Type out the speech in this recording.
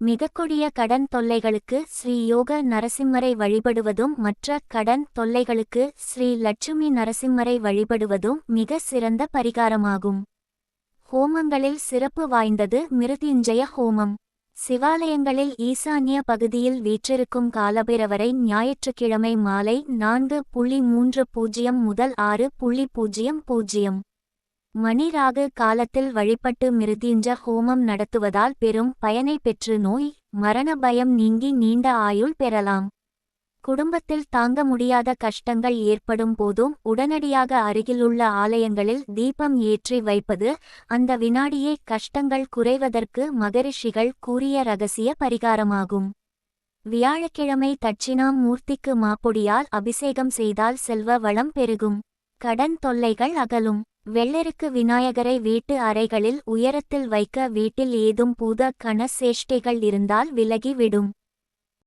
மிகக்கொடிய கடன் தொல்லைகளுக்கு ஸ்ரீ யோக நரசிம்மரை வழிபடுவதும் மற்ற கடன் தொல்லைகளுக்கு ஸ்ரீ லட்சுமி நரசிம்மரை வழிபடுவதும் மிக சிறந்த பரிகாரமாகும். ஹோமங்களில் சிறப்பு வாய்ந்தது மிருத்யுஞ்சய ஹோமம். சிவாலயங்களில் ஈசான்ய பகுதியில் வீற்றிருக்கும் காலபைரவரை ஞாயிற்றுக்கிழமை மாலை நான்கு புள்ளி மூன்று பூஜ்ஜியம் முதல் ஆறு புள்ளி பூஜ்ஜியம் பூஜ்ஜியம் மணிராகு காலத்தில் வழிபட்டு மிருதிஞ்ச ஹோமம் நடத்துவதால் பெரும் பயனை பெற்று நோய் மரண பயம் நீங்கி நீண்ட ஆயுள் பெறலாம். குடும்பத்தில் தாங்க முடியாத கஷ்டங்கள் ஏற்படும் போதும் உடனடியாக அருகிலுள்ள ஆலயங்களில் தீபம் ஏற்றி வைப்பது அந்த வினாடியே கஷ்டங்கள் குறைவதற்கு மகரிஷிகள் கூறிய ரகசிய பரிகாரமாகும். வியாழக்கிழமை தட்சிணாமூர்த்திக்கு மாப்பொடியால் அபிஷேகம் செய்தால் செல்வ வளம் பெருகும். கடன் தொல்லைகள் அகலும். வெள்ளெருக்கு விநாயகரை வீட்டு அறைகளில் உயரத்தில் வைக்க வீட்டில் ஏதும் பூத கண சேஷ்டைகள் இருந்தால் விலகி விடும்.